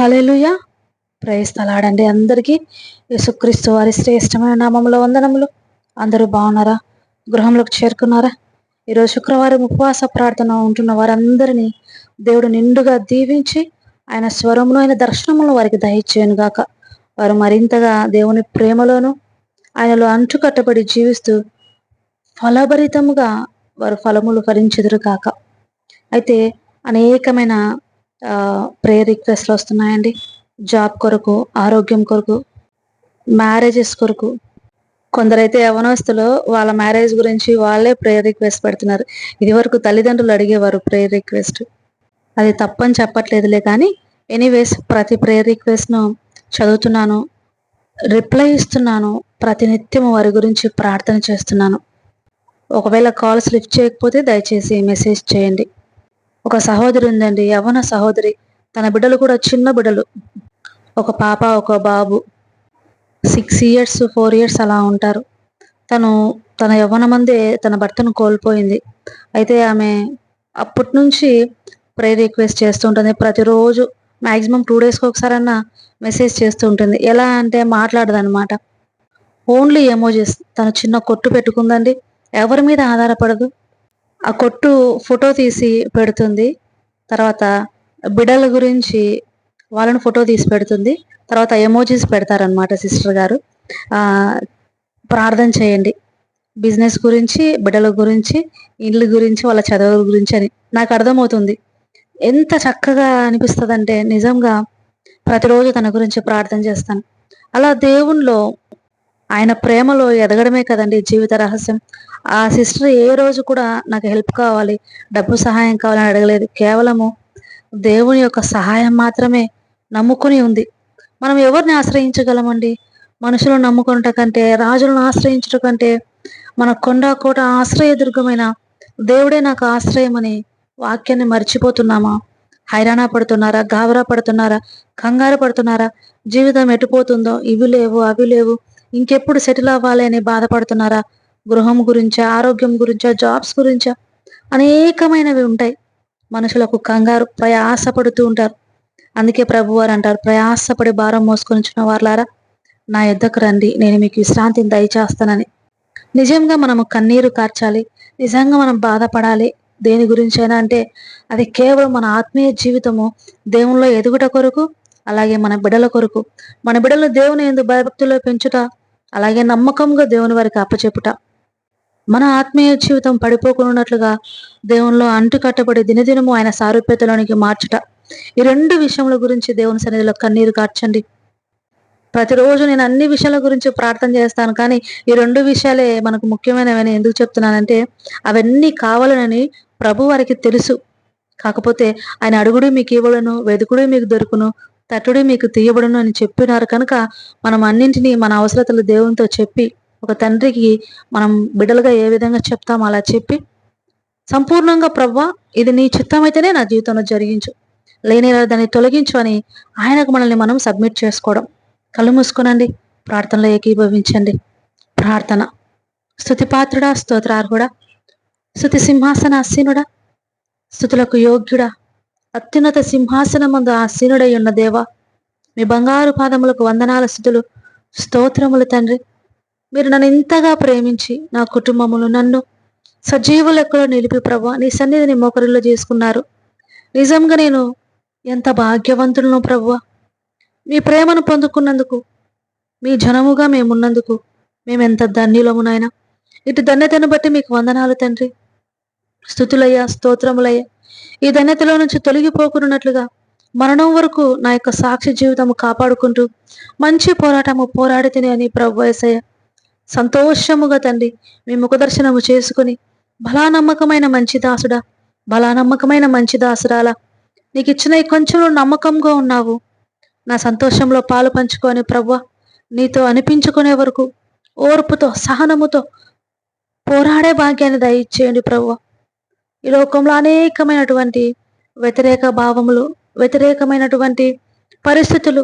Hallelujah ప్రయస్తలాడండి అందరికీ. యేసుక్రీస్తు వారి శ్రేష్టమైన నామంలో వందనములు. అందరూ బాగున్నారా? గృహంలోకి చేరుకున్నారా? ఈరోజు శుక్రవారం ఉపవాస ప్రార్థన ఉంటున్న వారందరినీ దేవుడు నిండుగా దీవించి ఆయన స్వరమును ఆయన దర్శనములు వారికి దయచేయను గాక. వారు మరింతగా దేవుని ప్రేమలోను ఆయనలో అంటుకట్టబడి జీవిస్తూ ఫలభరితముగా వారు ఫలములు ఫలించెదురు కాక అయితే అనేకమైన ప్రేయర్ రిక్వెస్ట్లు వస్తున్నాయండి. జాబ్ కొరకు ఆరోగ్యం కొరకు మ్యారేజెస్ కొరకు. కొందరైతే యవనస్తులు వాళ్ళ మ్యారేజ్ గురించి వాళ్ళే ప్రేయర్ రిక్వెస్ట్ పెడుతున్నారు. ఇది వరకు తల్లిదండ్రులు అడిగేవారు ప్రేయర్ రిక్వెస్ట్ అది తప్పని చెప్పట్లేదులే కానీ ఎనీవేస్ ప్రతి ప్రేయర్ రిక్వెస్ట్ను చదువుతున్నాను రిప్లై ఇస్తున్నాను ప్రతినిత్యం వారి గురించి ప్రార్థన చేస్తున్నాను. ఒకవేళ కాల్స్ లిఫ్ట్ చేయకపోతే దయచేసి మెసేజ్ చేయండి. ఒక సహోదరి ఉందండి యవన సహోదరి. తన బిడ్డలు కూడా చిన్న బిడ్డలు. ఒక పాప ఒక బాబు. సిక్స్ ఇయర్స్ ఫోర్ ఇయర్స్ అలా ఉంటారు. తను తన యవ్వన మందే తన భర్తను కోల్పోయింది. అయితే ఆమె అప్పటి నుంచి ప్రే రిక్వెస్ట్ చేస్తూ ఉంటుంది. ప్రతిరోజు మ్యాక్సిమం టూ డేస్కి ఒకసారన్నా మెసేజ్ చేస్తూ ఉంటుంది. ఎలా అంటే మాట్లాడదనమాట ఓన్లీ ఎమోజెస్ తను చిన్న కొట్టు పెట్టుకుందండి. ఎవరి మీద ఆధారపడదు. ఆ కొట్టు ఫోటో తీసి పెడుతుంది. తర్వాత బిడల గురించి వాళ్ళని ఫోటో తీసి పెడుతుంది. తర్వాత ఎమోజీస్ పెడతారనమాట సిస్టర్ గారు. ప్రార్థన చేయండి. బిజినెస్ గురించి బిడ్డల గురించి ఇల్లు గురించి వాళ్ళ చదువుల గురించి అని. నాకు అర్థమవుతుంది. ఎంత చక్కగా అనిపిస్తుంది అంటే నిజంగా ప్రతిరోజు తన గురించి ప్రార్థన చేస్తాను. అలా దేవుణ్ణిలో ఆయన ప్రేమలో ఎదగడమే కదండి జీవిత రహస్యం. ఆ సిస్టర్ ఏ రోజు కూడా నాకు హెల్ప్ కావాలి డబ్బు సహాయం కావాలని అడగలేదు. కేవలము దేవుని యొక్క సహాయం మాత్రమే నమ్ముకుని ఉంది. మనం ఎవరిని ఆశ్రయించగలమండి? మనుషులను నమ్ముకున్నట కంటే రాజులను ఆశ్రయించట కంటే మన కొండ కోట ఆశ్రయదుర్గమైన దేవుడే నాకు ఆశ్రయమని వాక్యాన్ని మర్చిపోతున్నామా? హైరాణ పడుతున్నారా? గాబరా పడుతున్నారా? కంగారు పడుతున్నారా? జీవితం ఎటుపోతుందో ఇవి లేవు అవి లేవు. ఇంకెప్పుడు సెటిల్ అవ్వాలి అని బాధపడుతున్నారా? గృహం గురించా ఆరోగ్యం గురించా జాబ్స్ గురించా? అనేకమైనవి ఉంటాయి. మనుషులకు కంగారు ప్రయాసపడుతూ ఉంటారు. అందుకే ప్రభు వారు అంటారు ప్రయాసపడి భారం మోసుకొని వచ్చిన నా యుద్ధకు రండి. నేను మీకు విశ్రాంతిని దయచేస్తానని. నిజంగా మనము కన్నీరు కార్చాలి. నిజంగా మనం బాధపడాలి. దేని గురించైనా అంటే అది కేవలం మన ఆత్మీయ జీవితము దేవునిలో ఎదుగుట కొరకు అలాగే మన బిడల కొరకు. మన బిడలు దేవుని ఎందు భయభక్తుల్లో పెంచుట అలాగే నమ్మకంగా దేవుని వారికి అప్పచెప్పుట. మన ఆత్మీయ జీవితం పడిపోకున్నట్లుగా దేవునిలో అంటుకట్టబడి దినదినము ఆయన సారూప్యతలోనికి మార్చుట. ఈ రెండు విషయముల గురించి దేవుని సన్నిధిలో కన్నీరు కార్చండి. ప్రతిరోజు నేను అన్ని విషయాల గురించి ప్రార్థన చేస్తాను కానీ ఈ రెండు విషయాలే మనకు ముఖ్యమైనవని ఎందుకు చెప్తున్నానంటే అవన్నీ కావాలనని ప్రభు వారికి తెలుసు. కాకపోతే ఆయన అడుగుడు మీకు ఇవ్వడను వెదుకుడు మీకు దొరుకును తట్టుడే మీకు తీయబడును అని చెప్పినారు కనుక మనం అన్నింటినీ మన అవసరతలు దేవునితో చెప్పి ఒక తండ్రికి మనం బిడ్డలుగా ఏ విధంగా చెప్తామో అలా చెప్పి సంపూర్ణంగా ప్రవ్వా ఇది నీ చిత్తమైతేనే నా జీవితంలో జరిగించు. లేని దాన్ని తొలగించు అని ఆయనకు మనల్ని మనం సబ్మిట్ చేసుకోవడం. కళ్ళు మూసుకోనండి ప్రార్థనలో ఏకీభవించండి. ప్రార్థన. స్థుతిపాత్రుడా స్తోత్రార్హుడా. స్థుతి సింహాసన అసీనుడా స్థుతులకు యోగ్యుడా. అత్యున్నత సింహాసనమందు ఆసీనుడై ఉన్న దేవా మీ బంగారు పాదములకు వందనాల స్థుతులు స్తోత్రములు తండ్రి. మీరు నన్ను ఇంతగా ప్రేమించి నా కుటుంబములు నన్ను సజీవ లెక్కలో నిలిపి ప్రభా నీ సన్నిధిని మోకరిలో చేసుకున్నారు. నిజంగా నేను ఎంత భాగ్యవంతులను ప్రభు. మీ ప్రేమను పొందుకున్నందుకు మీ జనముగా మేమున్నందుకు మేమెంత ధన్యులము నాయన. ఇటు ధన్యతను బట్టి మీకు వందనాలు తండ్రి. స్థుతులయ్యా స్తోత్రములయ్యా. ఈ ధన్యతలో నుంచి తొలగిపోకున్నట్లుగా మరణం వరకు నా యొక్క సాక్షి జీవితము కాపాడుకుంటూ మంచి పోరాటము పోరాడి తిని అని ప్రభు వేసయ్య సంతోషముగా తండ్రి మీ ముఖదర్శనము చేసుకుని బలా నమ్మకమైన మంచి దాసుడా బలా నమ్మకమైన మంచి దాసురాలా. నీకు ఇచ్చిన ఈ కొంచెంలో నమ్మకంగా ఉన్నావు. నా సంతోషంలో పాలు పంచుకొని ప్రవ్వ నీతో అనిపించుకునే వరకు ఓర్పుతో సహనముతో పోరాడే భాగ్యాన్ని దయచేయండి ప్రవ్వ ఈ లోకంలో అనేకమైనటువంటి వ్యతిరేక భావములు వ్యతిరేకమైనటువంటి పరిస్థితులు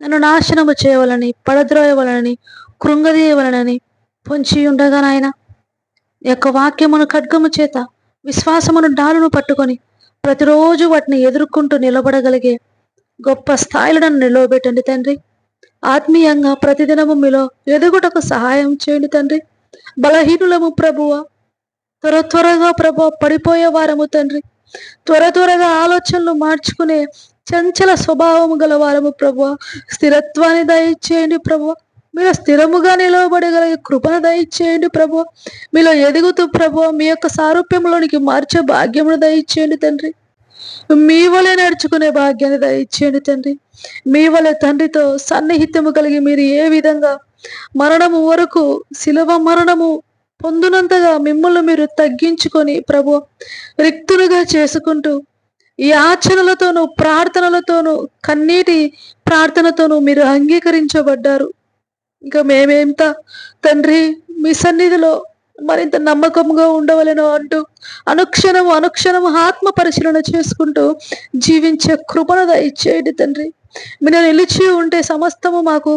నన్ను నాశనము చేయవలని పడద్రోయవలనని కృంగదీయవలనని పొంచి ఉండగా నాయన. యొక్క వాక్యమును ఖడ్గము చేత విశ్వాసమును డాలును పట్టుకొని ప్రతిరోజు వాటిని ఎదుర్కొంటూ నిలబడగలిగే గొప్ప స్థాయిలో నన్ను నిలవబెట్టండి తండ్రి. ఆత్మీయంగా ప్రతిదినము మీలో ఎదుగుటకు సహాయం చేయండి తండ్రి. బలహీనులము ప్రభువ త్వర త్వరగా ప్రభు పడిపోయే వారము తండ్రి. త్వర త్వరగా ఆలోచనలు మార్చుకునే చంచల స్వభావము గల వారము ప్రభు. స్థిరత్వాన్ని దయచేయండి ప్రభు. మీరు స్థిరముగా నిలవబడగలిగే కృపను దయచేయండి ప్రభు. మీలో ఎదుగుతూ ప్రభు మీ యొక్క సారూప్యంలోనికి మార్చే భాగ్యమును దయచేయండి తండ్రి. మీ వలె నడుచుకునే భాగ్యాన్ని దయచేయండి తండ్రి. మీ వలె తండ్రితో సన్నిహిత్యము కలిగి మీరు ఏ విధంగా మరణము వరకు శిలవ మరణము పొందునంతగా మిమ్మల్ని మీరు తగ్గించుకొని ప్రభు రిక్తులుగా చేసుకుంటూ ఈ ప్రార్థనలతోనూ కన్నీటి ప్రార్థనతోనూ మీరు అంగీకరించబడ్డారు. ఇంకా మేమేంత తండ్రి మీ సన్నిధిలో మరింత నమ్మకంగా ఉండవలను అంటూ అనుక్షణము అనుక్షణము ఆత్మ పరిశీలన చేసుకుంటూ జీవించే కృపణ ఇచ్చేయండి తండ్రి. మీరు నిలిచి ఉంటే సమస్తము మాకు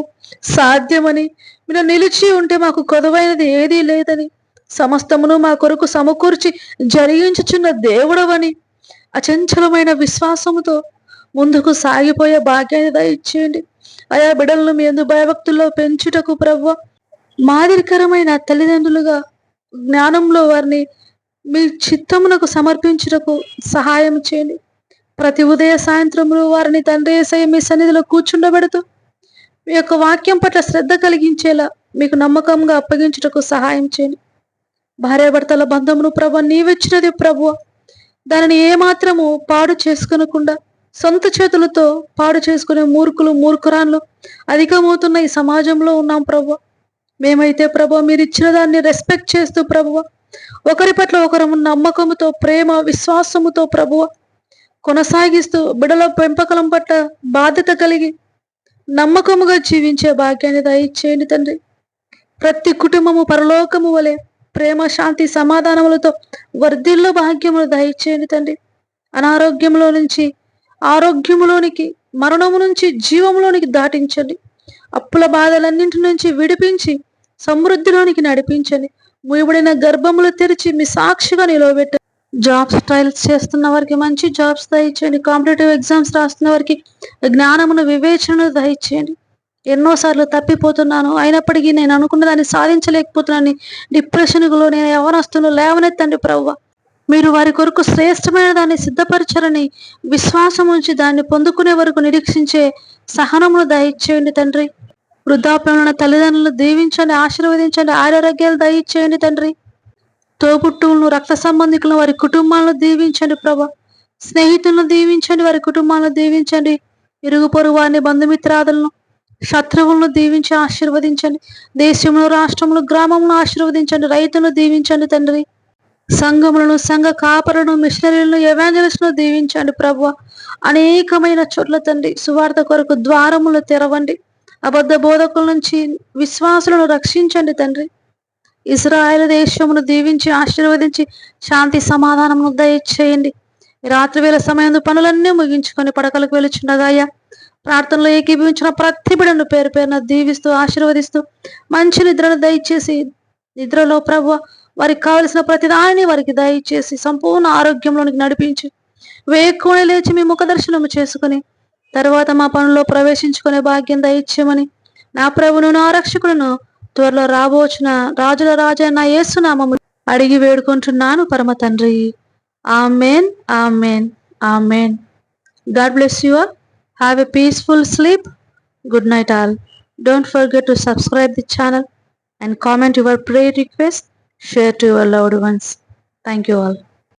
సాధ్యమని మీరు నిలిచి ఉంటే మాకు కొదవైనది ఏదీ లేదని సమస్తమును మా కొరకు సమకూర్చి జరిగించుచున్న దేవుడవని అచంచలమైన విశ్వాసముతో ముందుకు సాగిపోయే భాగ్యాన్ని దయచేయండి. ఆయా బిడలను మీ ఎందు భయభక్తుల్లో పెంచుటకు ప్రవ్వ మాదిరికరమైన తల్లిదండ్రులుగా జ్ఞానంలో వారిని మీ చిత్తమునకు సమర్పించుటకు సహాయం చేయండి. ప్రతి ఉదయ సాయంత్రములు వారిని తండ్రి ఏసై మీ సన్నిధిలో కూర్చుండబెడుతూ మీ యొక్క వాక్యం పట్ల శ్రద్ధ కలిగించేలా మీకు నమ్మకంగా అప్పగించుటకు సహాయం చేయండి. భార్యాభర్తల బంధమును ప్రభు నీవిచ్చినది ప్రభు దానిని ఏమాత్రము పాడు చేసుకునకుండా సొంత చేతులతో పాడు చేసుకునే మూర్ఖులు మూర్ఖురాన్లు అధికమవుతున్న ఈ సమాజంలో ఉన్నాం ప్రభు మేమైతే ప్రభు మీరు ఇచ్చిన దాన్ని రెస్పెక్ట్ చేస్తూ ప్రభువ ఒకరి పట్ల ఒకరు నమ్మకముతో ప్రేమ విశ్వాసముతో ప్రభువ కొనసాగిస్తూ బిడల పెంపకలం పట్ల బాధ్యత కలిగి నమ్మకముగా జీవించే భాగ్యాన్ని దయచేయండి తండ్రి. ప్రతి కుటుంబము పరలోకము వలె ప్రేమ శాంతి సమాధానములతో వర్ధిల్లో భాగ్యములు దయచేయండి తండ్రి. అనారోగ్యంలో నుంచి ఆరోగ్యములోనికి మరణము నుంచి జీవములోనికి దాటించండి. అప్పుల బాధలన్నింటి నుంచి విడిపించి సమృద్ధిలోనికి నడిపించండి. ముయబడిన గర్భములు తెరిచి మీ సాక్షిగా నిలవబెట్టండి. జాబ్స్ ట్రయల్స్ చేస్తున్న వారికి మంచి జాబ్స్ దయచేయండి. కాంపిటేటివ్ ఎగ్జామ్స్ రాస్తున్న వారికి జ్ఞానమును వివేచనను దయచేయండి. ఎన్నోసార్లు తప్పిపోతున్నాను. అయినప్పటికీ నేను అనుకున్న దాన్ని సాధించలేకపోతున్నాను డిప్రెషన్లో నేను యవనస్తులు లేవనెత్తండి ప్రవ్వ. మీరు వారి కొరకు శ్రేష్టమైన దాన్ని సిద్ధపరచాలని విశ్వాసం ఉంచి దాన్ని పొందుకునే వరకు నిరీక్షించే సహనమును దయచేయండి తండ్రి. వృద్ధాప్యంలో తల్లిదండ్రులను దీవించండి ఆశీర్వదించండి ఆరోగ్యాలు దయచేయండి తండ్రి. తోబుట్టువులను రక్త సంబంధికులను వారి కుటుంబాలను దీవించండి ప్రభా. స్నేహితులను దీవించండి వారి కుటుంబాలను దీవించండి. ఇరుగు పొరుగు వారిని బంధుమిత్రాదులను శత్రువులను దీవించి ఆశీర్వదించండి. దేశంలో రాష్ట్రంలో గ్రామంలో ఆశీర్వదించండి. రైతులను దీవించండి తండ్రి. సంఘములను సంఘ కాపరులను మిషనరీలను ఎవాంజలిస్ట్ను దీవించండి ప్రభు. అనేకమైన చోట్ల తండ్రి సువార్త కొరకు ద్వారములు తెరవండి. అబద్ధ బోధకుల నుంచి విశ్వాసులను రక్షించండి తండ్రి. ఇస్రాయల్ దేశమును దీవించి ఆశీర్వదించి శాంతి సమాధానమును దయచేయండి. రాత్రి వేళ సమయం పనులన్నీ ముగించుకొని పడకలకు వెలుచుండగాయ ప్రార్థనలో ఏకీభవించిన ప్రతి బిడను పేరు పేరున దీవిస్తూ ఆశీర్వదిస్తూ మంచి నిద్రను దయచేసి నిద్రలో ప్రభు వారికి కావలసిన ప్రతిదాన్ని వారికి దయచేసి సంపూర్ణ ఆరోగ్యంలోనికి నడిపించి వేక్కుని లేచి మీ ముఖ దర్శనము చేసుకుని తర్వాత మా పనుల్లో ప్రవేశించుకునే భాగ్యం దయచేయమని నా ప్రభును నా రక్షకులను త్వరలో రాబోచిన రాజుల రాజైన యేసునామము అడిగి వేడుకుంటున్నాను పరమ తండ్రి. Amen amen amen. God bless you all. Have a peaceful sleep. Good night all. Don't forget to subscribe the channel and comment your pray request. Share to your loved ones. Thank you all.